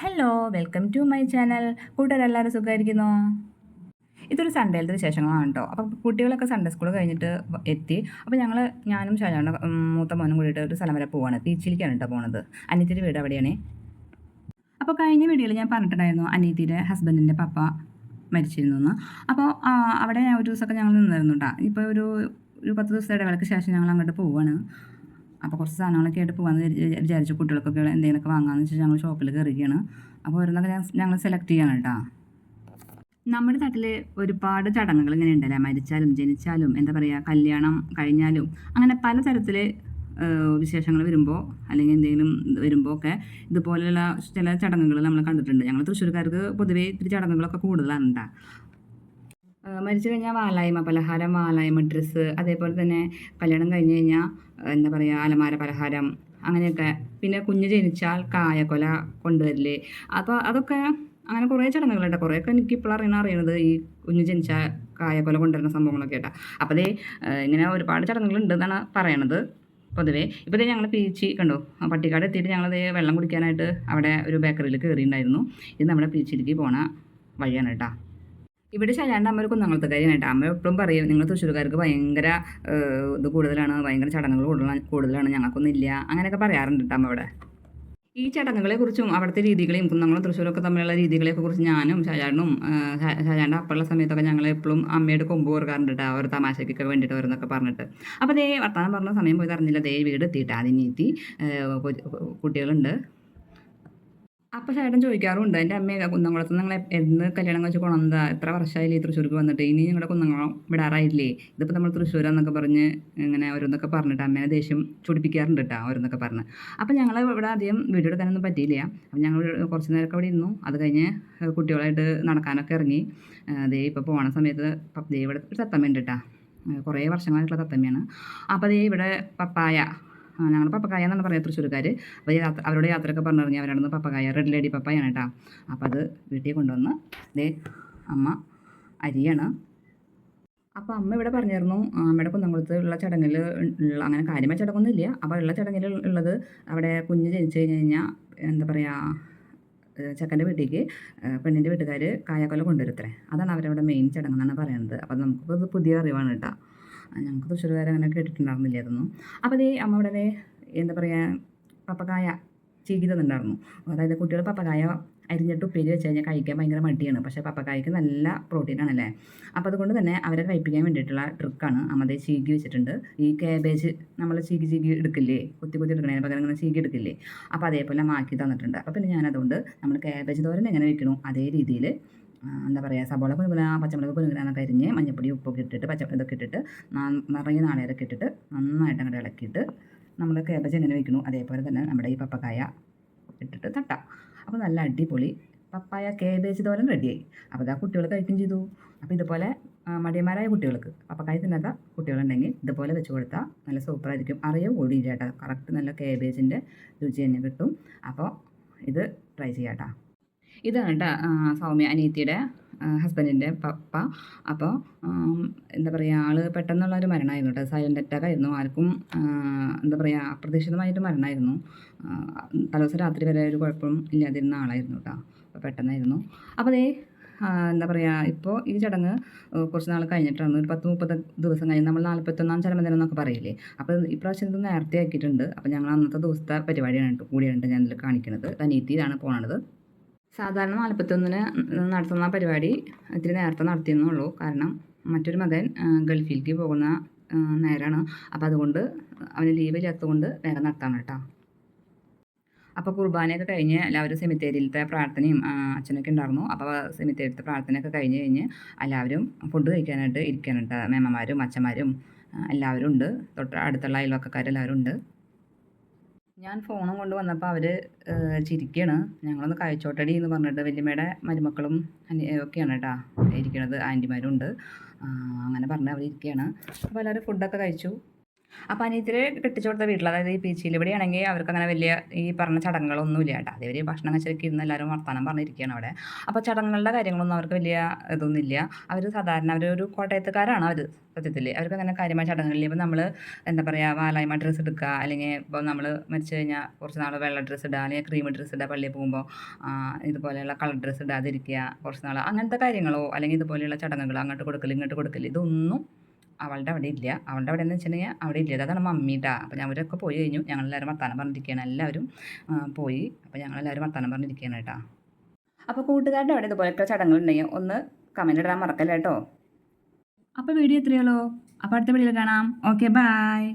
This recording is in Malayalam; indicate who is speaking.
Speaker 1: Hello welcome to my channel കൂട്ടുകാരെല്ലാവരും സുഖമായിരിക്കുന്നോ? ഇതൊരു സൺഡേയിലത്തെ വിശേഷങ്ങളാണ് കേട്ടോ അപ്പോൾ കുട്ടികളൊക്കെ സൺഡേ സ്കൂൾ കഴിഞ്ഞിട്ട് എത്തി. അപ്പോൾ ഞങ്ങൾ ഞാനും ഷാജാണ് മൂത്ത മോനും കൂടിയിട്ട് ഒരു സ്ഥലം വരെ പോവാണ്. ബീച്ചിലേക്കാണ് കേട്ടോ പോണത്. അനിയത്തിന്റെ വീട് അവിടെയാണ് അപ്പോൾ കഴിഞ്ഞ വീഡിയോയിൽ ഞാൻ പറഞ്ഞിട്ടുണ്ടായിരുന്നു അനിയത്തിയുടെ ഹസ്ബൻഡിന്റെ പപ്പ മരിച്ചിരുന്നു എന്ന് അപ്പോൾ അവിടെ ഒരു ദിവസമൊക്കെ ഞങ്ങൾ നിന്നിരുന്നു കേട്ടോ ഇപ്പോൾ ഒരു ഒരു പത്ത് ദിവസത്തെ ഇടവേളയ്ക്ക് ശേഷം ഞങ്ങൾ അങ്ങോട്ട് പോവാണ്. അപ്പോൾ കുറച്ച് സാധനങ്ങളൊക്കെ ആയിട്ട് പോകാമെന്ന് വിചാരി- വിചാരിച്ചു. കുട്ടികൾക്കൊക്കെ എന്തെങ്കിലുമൊക്കെ വാങ്ങാമെന്ന് വെച്ചാൽ ഞങ്ങൾ ഷോപ്പിൽ കയറുകയാണ് അപ്പോൾ ഓരോന്നൊക്കെ ഞങ്ങൾ സെലക്ട് ചെയ്യണം കേട്ടോ. നമ്മുടെ നാട്ടിൽ ഒരുപാട് ചടങ്ങുകൾ ഇങ്ങനെ ഉണ്ടല്ലേ? മരിച്ചാലും ജനിച്ചാലും എന്താ പറയുക കല്യാണം കഴിഞ്ഞാലും അങ്ങനെ പലതരത്തിൽ വിശേഷങ്ങൾ വരുമ്പോൾ അല്ലെങ്കിൽ എന്തെങ്കിലും വരുമ്പോൾ ഒക്കെ ഇതുപോലെയുള്ള ചില ചടങ്ങുകൾ നമ്മൾ കണ്ടിട്ടുണ്ട്. ഞങ്ങൾ തൃശ്ശൂർക്കാർക്ക് പൊതുവേ ഇത്തിരി ചടങ്ങുകളൊക്കെ കൂടുതലാണ് കേട്ടോ മരിച്ചു കഴിഞ്ഞാൽ വാലായ്മ പലഹാരം വാലായ്മ ഡ്രസ്സ് അതേപോലെ തന്നെ കല്യാണം കഴിഞ്ഞ് കഴിഞ്ഞാൽ എന്താ പറയുക അലമാര പലഹാരം അങ്ങനെയൊക്കെ. പിന്നെ കുഞ്ഞ് ജനിച്ചാൽ കായക്കൊല കൊണ്ടുവരില്ലേ അപ്പോൾ അതൊക്കെ അങ്ങനെ കുറേ ചടങ്ങുകളുണ്ട്. കുറേയൊക്കെ എനിക്ക് ഇപ്പോൾ അറിയണ അറിയണത് ഈ കുഞ്ഞ് ജനിച്ചാൽ കായക്കൊല കൊണ്ടുവരുന്ന സംഭവങ്ങളൊക്കെ കേട്ടോ. അപ്പോൾ അതേ ഇങ്ങനെ ഒരുപാട് ചടങ്ങുകളുണ്ട് എന്നാണ് പറയണത്. പൊതുവേ ഇപ്പോൾ ഞങ്ങൾ പീച്ചി കണ്ടോ പട്ടിക്കാട് എത്തിയിട്ട് ഞങ്ങളത് വെള്ളം കുടിക്കാനായിട്ട് അവിടെ ഒരു ബേക്കറിയിൽ കയറിയിട്ടുണ്ടായിരുന്നു ഇത് നമ്മുടെ പീച്ചിലേക്ക് പോണ വഴിയാണ് കേട്ടോ. ഇവിടെ ശാലാണ്ട് അമ്മ ഒരു കാര്യം കേട്ടോ. അമ്മ എപ്പോഴും പറയും നിങ്ങൾ തൃശ്ശൂർക്കാർക്ക് ഭയങ്കര ഇത് കൂടുതലാണ് ഭയങ്കര ചടങ്ങുകൾ കൂടുതലാണ് കൂടുതലാണ് ഞങ്ങൾക്കൊന്നും ഇല്ല അങ്ങനെയൊക്കെ പറയാറുണ്ട് കേട്ടോ അമ്മ ഇവിടെ. ഈ ചടങ്ങുകളെ കുറിച്ചും അവിടുത്തെ രീതികളെയും കുന്നംകുളം തൃശ്ശൂരൊക്കെ തമ്മിലുള്ള രീതികളെയൊക്കെ കുറിച്ച് ഞാനും ഷാജാണ്ടും ഷാജാണ്ട് അപ്പുള്ള സമയത്തൊക്കെ ഞങ്ങൾ എപ്പോഴും അമ്മയുടെ കൊമ്പ് കോർക്കാറുണ്ട് കേട്ടോ ഒരു തമാശയ്ക്കൊക്കെ വേണ്ടിയിട്ട് വരുന്നൊക്കെ പറഞ്ഞിട്ട്. അപ്പോൾ ദേ വർത്താനം പറഞ്ഞ സമയം പോയി അറിഞ്ഞില്ല ദേ വീട് എത്തിയിട്ട് അതിനെത്തി കുട്ടികളുണ്ട്. അപ്പോൾ ചേട്ടൻ ചോദിക്കാറുണ്ട് എന്റെ അമ്മയൊക്കെ കുന്നംകുളത്ത് നിങ്ങൾ എന്ന് കല്യാണം കഴിച്ച് കൊണന്താ എത്ര വർഷമായില്ലേ തൃശ്ശൂർക്ക് വന്നിട്ട്? ഇനി നിങ്ങളുടെ കുന്നംകുളം വിടാറായില്ലേ? ഇതിപ്പോൾ നമ്മൾ തൃശ്ശൂരാന്നൊക്കെ പറഞ്ഞ് ഇങ്ങനെ ഓരോന്നൊക്കെ പറഞ്ഞിട്ട് അമ്മേനെ ദേഷ്യം ചുടിപ്പിക്കാറുണ്ട് കേട്ടോ ഓരോന്നൊക്കെ പറഞ്ഞ്. അപ്പൊ ഞങ്ങൾ ഇവിടെ ആദ്യം വീഡിയോ എടുക്കാനൊന്നും പറ്റിയില്ല. അപ്പം ഞങ്ങൾ കുറച്ച് നേരമൊക്കെ അവിടെ ഇരുന്നു. അത് കഴിഞ്ഞ് കുട്ടികളായിട്ട് നടക്കാനൊക്കെ ഇറങ്ങി. അതേ ദേ ഇപ്പോൾ പോണ സമയത്ത് ദേ ഇവിടെ ഒരു തത്തമ്മയുണ്ട് കേട്ടോ കുറേ വർഷങ്ങളായിട്ടുള്ള തത്തമ്മയാണ്. അപ്പോൾ ദേ ഇവിടെ പപ്പായ ഞങ്ങൾ പപ്പക്കായ എന്നാണ് പറയുക തൃശ്ശൂർക്കാർ അപ്പോൾ യാത്ര അവരുടെ യാത്രയൊക്കെ പറഞ്ഞിറങ്ങി അവരാണെന്ന് പപ്പക്കായ റെഡ് ലേഡി പപ്പായാണ് കേട്ടോ. അപ്പോൾ അത് വീട്ടിൽ കൊണ്ടുവന്ന് ദേ അമ്മ അരിയാണ്. അപ്പോൾ അമ്മ ഇവിടെ പറഞ്ഞിരുന്നു അമ്മയുടെ കുന്നംകുളത്ത് ഉള്ള ചടങ്ങിൽ അങ്ങനെ കാര്യമായ ചടങ്ങൊന്നും ഇല്ല അപ്പോൾ ഉള്ള ചടങ്ങിൽ ഉള്ളത് അവിടെ കുഞ്ഞ് ജനിച്ചു കഴിഞ്ഞ് കഴിഞ്ഞാൽ എന്താ പറയുക ചെക്കന്റെ വീട്ടിലേക്ക് പെണ്ണിന്റെ വീട്ടുകാർ കായക്കൊല കൊണ്ടുവരുത്രേ. അതാണ് അവരവിടെ മെയിൻ ചടങ്ങ് എന്നാണ് പറയുന്നത്. അപ്പോൾ നമുക്കിത് പുതിയ അറിവാണ് കേട്ടോ. ഞങ്ങൾക്ക് തൃശ്ശൂർകാരെ അങ്ങനെ കേട്ടിട്ടുണ്ടായിരുന്നില്ലായിരുന്നു. അപ്പോൾ അതേ അമ്മ ഇവിടെ എന്താ പറയുക പപ്പക്കായ ചീകി തന്നിട്ടുണ്ടായിരുന്നു അതായത് കുട്ടികൾ പപ്പക്കായ അരിഞ്ഞിട്ട് ഉപ്പേരി വെച്ച് കഴിഞ്ഞാൽ കഴിക്കാൻ ഭയങ്കര മടിയാണ്. പക്ഷേ പപ്പക്കായ്ക്ക് നല്ല പ്രോട്ടീനാണല്ലേ അപ്പോൾ അതുകൊണ്ട് തന്നെ അവരെ കഴിപ്പിക്കാൻ വേണ്ടിയിട്ടുള്ള ട്രിക്കാണ് അമ്മതേ ചീകി വെച്ചിട്ടുണ്ട്. ഈ കാബേജ് നമ്മൾ ചീകി ചീകി എടുക്കില്ലേ? കുത്തി കുത്തി എടുക്കണതിന് പകരം ഇങ്ങനെ ചീകി എടുക്കില്ലേ? അപ്പോൾ അതേപോലെ മാക്കി തന്നിട്ടുണ്ട്. അപ്പോൾ പിന്നെ ഞാനതുകൊണ്ട് നമ്മൾ കാബേജ് തോരൻ എങ്ങനെ വെക്കണോ അതേ രീതിയിൽ എന്താ പറയുക സബോള കുനുകുന പച്ചമുളക് കുനുകുനൊക്കെ അരിഞ്ഞ് മഞ്ഞപ്പൊടി ഉപ്പൊക്കെ ഇട്ടിട്ട് പച്ച ഇതൊക്കെ ഇട്ടിട്ട് നിറയെ നാളേരൊക്കെ ഇട്ടിട്ട് നന്നായിട്ട് അങ്ങോട്ട് ഇളക്കിയിട്ട് നമ്മൾ കേബേജ് എങ്ങനെ വെക്കണു അതേപോലെ തന്നെ നമ്മുടെ ഈ പപ്പക്കായ ഇട്ടിട്ട് തട്ടാം. അപ്പോൾ നല്ല അടിപൊളി പപ്പായ കേബേജ് തോരൻ റെഡിയായി. അപ്പോൾ ഇതാ കുട്ടികൾ കഴിക്കുകയും ചെയ്തു. അപ്പോൾ ഇതുപോലെ മടിയന്മാരായ കുട്ടികൾക്ക് പപ്പക്കായ തിന്നാത്ത കുട്ടികളുണ്ടെങ്കിൽ ഇതുപോലെ വെച്ച് കൊടുത്താൽ നല്ല സൂപ്പറായിരിക്കും. അറിയോ കൂടിയില്ല കേട്ടോ. കറക്റ്റ് നല്ല കേബേജിന്റെ രുചി തന്നെ കിട്ടും. അപ്പോൾ ഇത് ട്രൈ ചെയ്യാം കേട്ടോ. ഇതാണ് കേട്ടോ സൗമ്യ അനിയത്തിയുടെ ഹസ്ബൻഡിന്റെ പപ്പ അപ്പോൾ എന്താ പറയുക ആൾ പെട്ടെന്നുള്ള ഒരു മരണമായിരുന്നു കേട്ടോ. സൈലന്റ് അറ്റാക്ക് ആയിരുന്നു. ആർക്കും എന്താ പറയുക അപ്രതീക്ഷിതമായിട്ട് മരണമായിരുന്നു തലേദിവസം രാത്രി വരെ ഒരു കുഴപ്പം ഇല്ലാതിരുന്ന ആളായിരുന്നു കേട്ടോ. അപ്പോൾ പെട്ടെന്നായിരുന്നു. അപ്പോൾ അതേ എന്താ പറയുക ഇപ്പോൾ ഈ ചടങ്ങ് കുറച്ച് നാൾ കഴിഞ്ഞിട്ടാണ്. ഒരു പത്ത് മുപ്പത് ദിവസം കഴിഞ്ഞ് നമ്മൾ നാൽപ്പത്തൊന്നാം ചരമദിനം എന്നൊക്കെ പറയില്ലേ? അപ്പോൾ ഇപ്രാവശ്യം ഇത് നേരത്തെ ആക്കിയിട്ടുണ്ട് അപ്പോൾ ഞങ്ങൾ അന്നത്തെ ദിവസത്തെ പരിപാടിയാണ് കൂടിയാണ് ഞാൻ ഇതിൽ കാണിക്കുന്നത് അനിയത്തിയിലാണ് പോണത്. സാധാരണ നാൽപ്പത്തൊന്നിന് നടത്തുന്ന പരിപാടി ഇത്തിരി നേരത്തെ നടത്തിയെന്നുള്ളൂ. കാരണം മറ്റൊരു മകൻ ഗൾഫിലേക്ക് പോകുന്ന നേരാണ്. അപ്പോൾ അതുകൊണ്ട് അവന് ലീവ് ഇല്ലാത്തതുകൊണ്ട് വേഗം നടത്താണ് കേട്ടോ അപ്പോൾ കുർബാനയൊക്കെ കഴിഞ്ഞ് എല്ലാവരും സെമിത്തേരിയിലത്തെ പ്രാർത്ഥനയും അച്ഛനൊക്കെ ഉണ്ടായിരുന്നു. അപ്പോൾ സെമിത്തേരിയിലത്തെ പ്രാർത്ഥനയൊക്കെ കഴിഞ്ഞ് കഴിഞ്ഞ് എല്ലാവരും ഫുഡ് കഴിക്കാനായിട്ട് ഇരിക്കാനുണ്ട്. മേമ്മമാരും അച്ഛന്മാരും എല്ലാവരും ഉണ്ട്. തൊട്ട് അടുത്തുള്ള അയൽവക്കക്കാരെല്ലാവരും ഉണ്ട്. ഞാൻ ഫോണും കൊണ്ട് വന്നപ്പോൾ അവർ ചിരിക്കുകയാണ് ഞങ്ങളൊന്ന് കഴിച്ചോട്ടടി എന്ന് പറഞ്ഞിട്ട് വല്യമ്മയുടെ മരുമക്കളും ഒക്കെയാണ് കേട്ടോ ഇരിക്കണത് ആന്റിമാരും ഉണ്ട്. അങ്ങനെ പറഞ്ഞ് അവർ ഇരിക്കുകയാണ് അപ്പോൾ എല്ലാവരും ഫുഡൊക്കെ കഴിച്ചു. അപ്പോൾ അനിയത്തിൽ കെട്ടിച്ചു കൊടുത്ത വീട്ടിൽ അതായത് ഈ പീച്ചിയിൽ ഇവിടെയാണെങ്കിൽ അവർക്ക് അങ്ങനെ വലിയ ഈ പറഞ്ഞ ചടങ്ങുകളൊന്നും ഇല്ല കേട്ടോ അതേവർ ഭക്ഷണം കഴിച്ചൊക്കെ ഇരുന്ന് എല്ലാവരും വർത്തമാനം പറഞ്ഞിരിക്കുകയാണ് അവിടെ. അപ്പോൾ ചടങ്ങുകളുടെ കാര്യങ്ങളൊന്നും അവർക്ക് വലിയ ഇതൊന്നും ഇല്ല അവർ സാധാരണ അവരൊരു കോട്ടയത്തുകാരാണ് അവർ സത്യത്തിൽ അവർക്ക് അങ്ങനെ കാര്യമായ ചടങ്ങുകളിൽ ഇപ്പോൾ നമ്മൾ എന്താ പറയുക വാലായ്മ ഡ്രസ്സ് എടുക്കുക അല്ലെങ്കിൽ ഇപ്പോൾ നമ്മൾ മരിച്ചു കഴിഞ്ഞാൽ കുറച്ച് നാൾ വെള്ള ഡ്രസ്സ് ഇടുക അല്ലെങ്കിൽ ക്രീം ഡ്രസ്സ് ഇടുക പള്ളിയിൽ പോകുമ്പോൾ ഇതുപോലെയുള്ള കളർ ഡ്രസ്സ് ഇടാതിരിക്കുക കുറച്ച് നാൾ അങ്ങനത്തെ കാര്യങ്ങളോ അല്ലെങ്കിൽ ഇതുപോലെയുള്ള ചടങ്ങുകളോ അങ്ങോട്ട് കൊടുക്കൽ ഇങ്ങോട്ട് കൊടുക്കൽ ഇതൊന്നും അവളുടെ അവിടെ ഇല്ല. അവളുടെ അവിടെ എന്ന് വെച്ചിട്ടുണ്ടെങ്കിൽ അവിടെ ഇല്ല. അതാണ് മമ്മിട്ടാ അപ്പോൾ അവരൊക്കെ പോയി കഴിഞ്ഞു. ഞങ്ങളെല്ലാവരും വർത്താനം പറഞ്ഞിരിക്കുകയാണ്. എല്ലാവരും പോയി. അപ്പോൾ ഞങ്ങളെല്ലാവരും വർത്താനം പറഞ്ഞിരിക്കുകയാണ് കേട്ടോ. അപ്പോൾ കൂട്ടുകാരുടെ അവിടെ ഇതുപോലത്തെ ചടങ്ങുകളുണ്ടെങ്കിൽ ഒന്ന് കമന്റ് ഇടാൻ മറക്കല്ല അപ്പോൾ വീഡിയോ എത്രയുള്ളൂ അപ്പോൾ അടുത്ത വീഡിയോയിൽ കാണാം. Okay bye